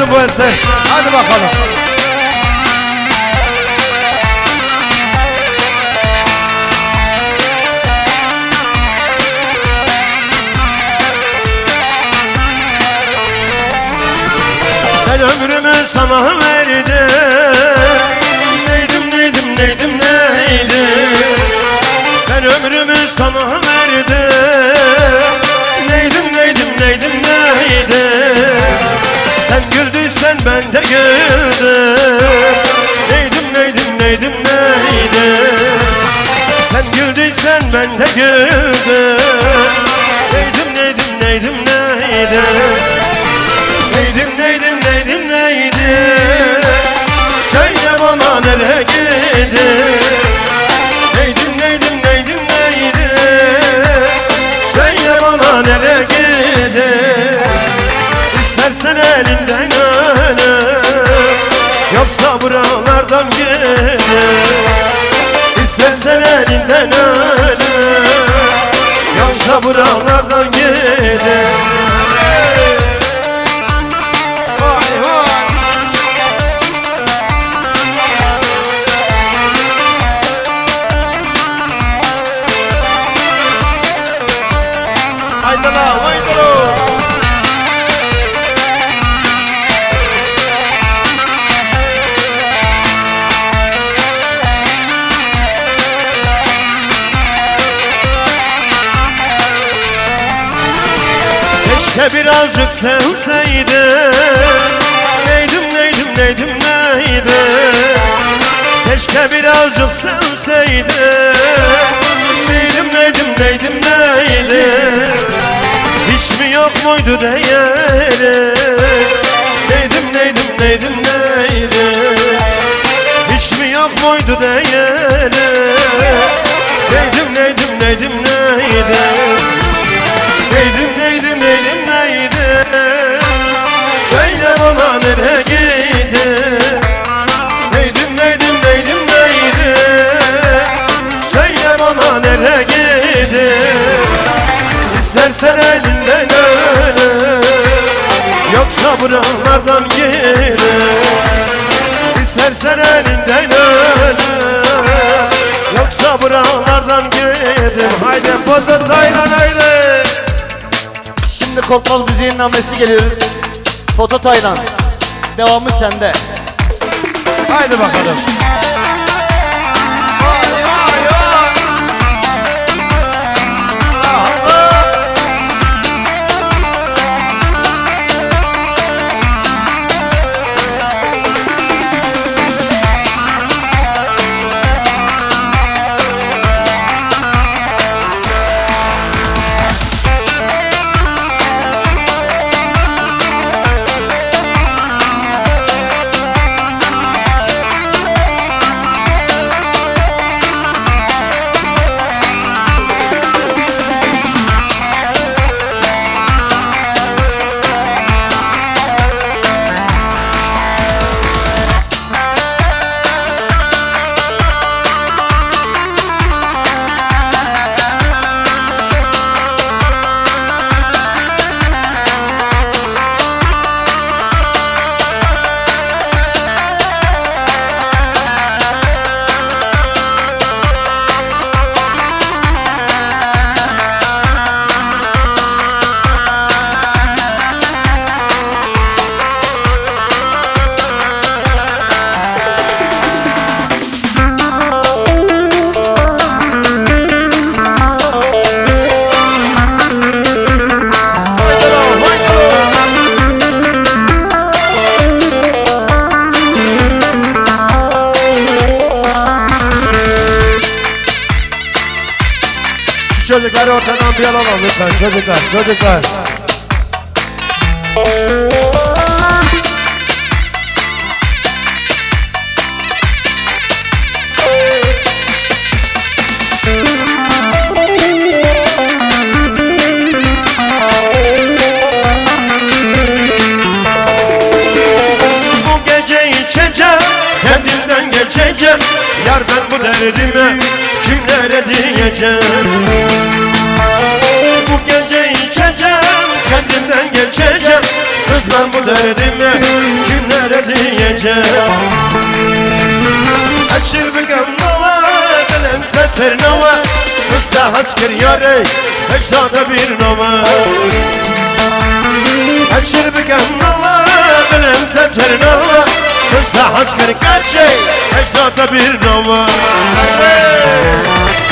olsun bu eser. Hadi bakalım. Ben ömrümü sana verdim ben de güldüm Neydim neydim neydim neydim? Sen güldüysen ben de güldüm buralardan gidin İstersen elinden ölüm Yoksa buralardan birazcık sevseydim Neydim neydim neydim neydim Keşke birazcık sevseydim Neydim neydim neydim neydim Hiç mi yok muydu değeri Neydim neydim neydim neydim gidin İstersen elinden ölüm Yoksa buralardan gidin İstersen elinden ölüm Yoksa buralardan gidin Haydi pozu taylan haydi Şimdi Korkmaz müziğin namlesi geliyor. Foto Taylan. Devamı sende. Haydi bakalım. Lütfen çocuklar çocuklar. Bu gece içeceğim kendimden geçeceğim Yar ben bu derdimi kimlere diyeceğim derdime kimlere diyeceğim Açır bir gamdala kalem satır nava Kısa haskır yare heşada bir nava Açır bir gamdala kalem satır nava Kısa haskır kaçı heşada bir nava hey!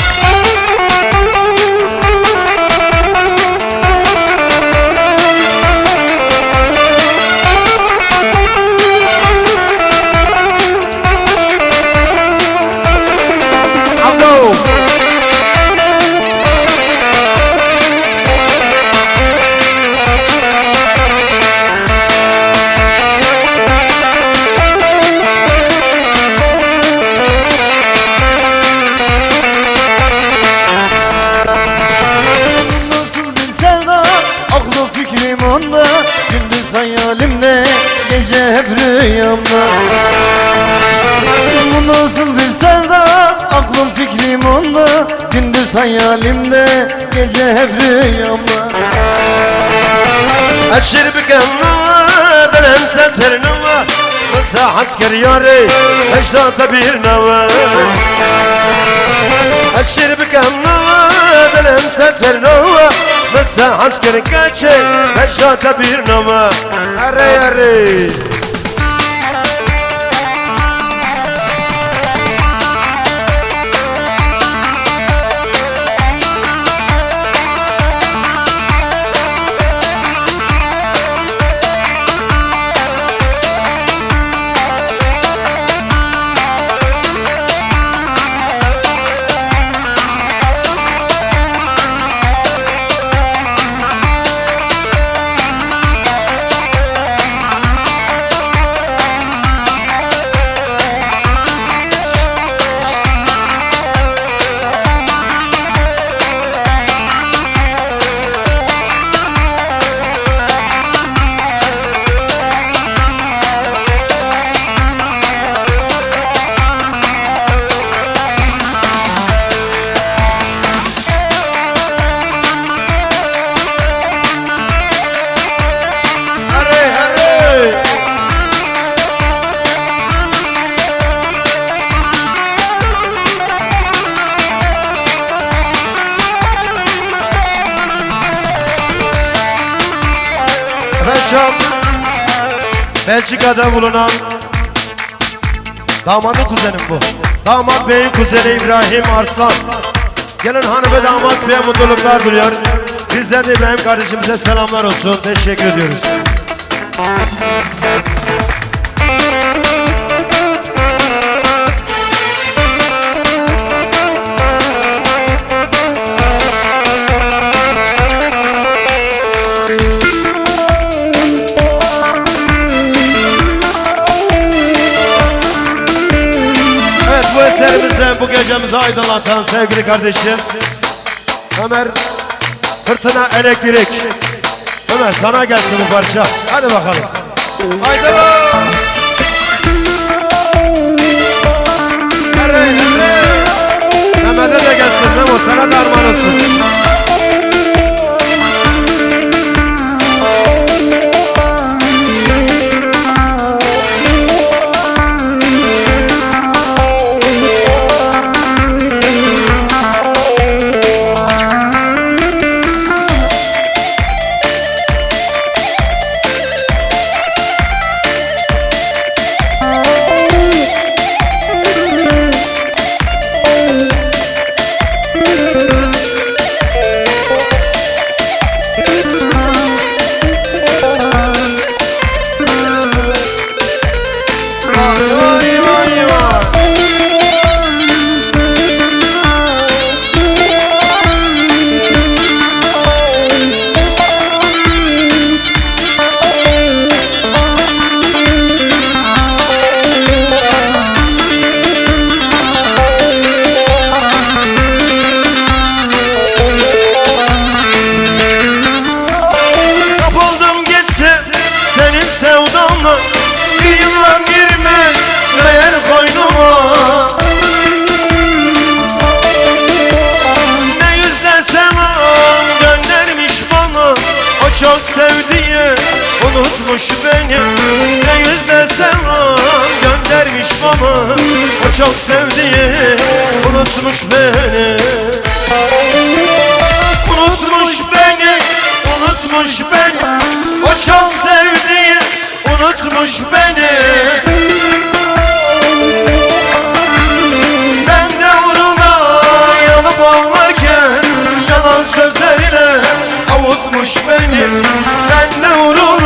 Hayalimde Gece hep rüyamda Aşır biken nova Bilemse Ternova Müstahaz kiryari Ecdada bir nova Aşır biken nova Bilemse Ternova Müstahaz kiryari Ecdada bir nova Arey arey Efendim Belçika'da bulunan Damadın kuzenim bu. Damat beyin kuzeni İbrahim Arslan. Gelin hanım ve damat beye mutluluklar diliyor. Bizden de İbrahim kardeşimize selamlar olsun. Teşekkür ediyoruz aydınlatan sevgili kardeşim. Ömer Fırtına Elektrik. Ömer sana gelsin bu parça. Hadi bakalım. Haydi unutmuş beni Ne yüzle selam göndermiş bana O çok sevdiği unutmuş beni. Unutmuş beni, unutmuş beni O çok sevdiğim unutmuş beni. Ben de uğruna yanıp ağlarken Yalan sözleriyle avutmuş beni. Ben de uğruna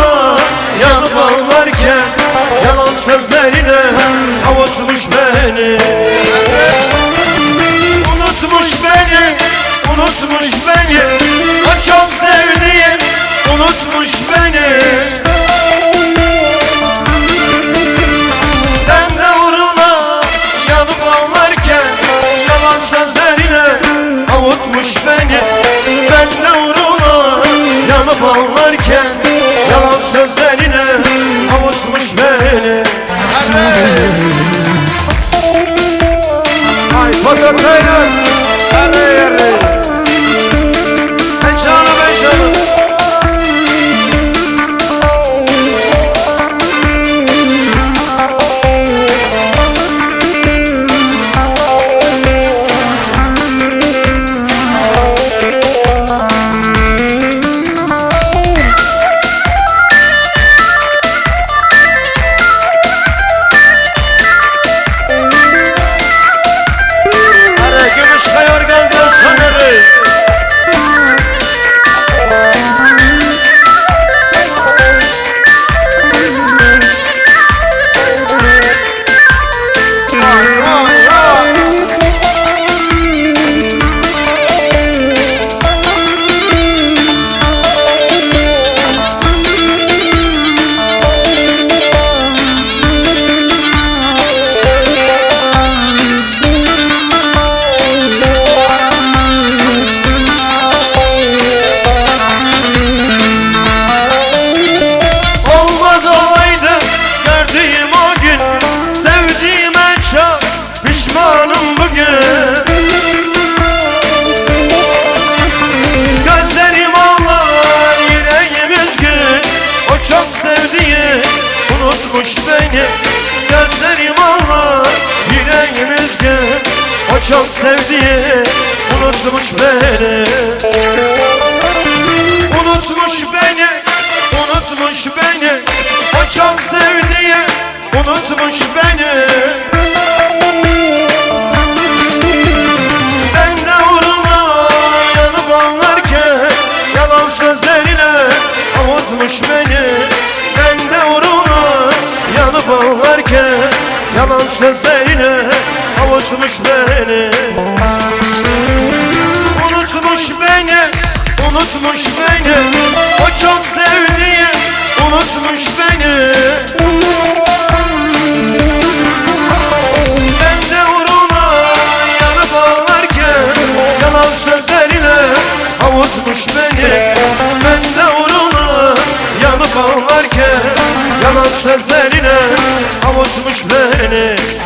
Yalan sözleriyle avutmuş beni. Unutmuş beni, unutmuş beni. O çok sevdiğim unutmuş beni. Ben de uğruna yanıp ağlarken Yalan sözlerine avutmuş beni. Ben de uğruna yanıp ağlarken What a trainer! Çok sevdiği unutmuş beni. Gözlerim ağlar yüreğim üzgün O çok sevdiği unutmuş beni. Unutmuş beni, unutmuş beni. O çok sevdiği unutmuş beni avutmuş beni. Unutmuş beni, unutmuş beni. O çok sevdiği unutmuş beni. Ben de uğruna yanıp ağlarken Yalan sözlerine avutmuş beni. Ben de uğruna yanıp ağlarken Yalan sözlerine avutmuş beni!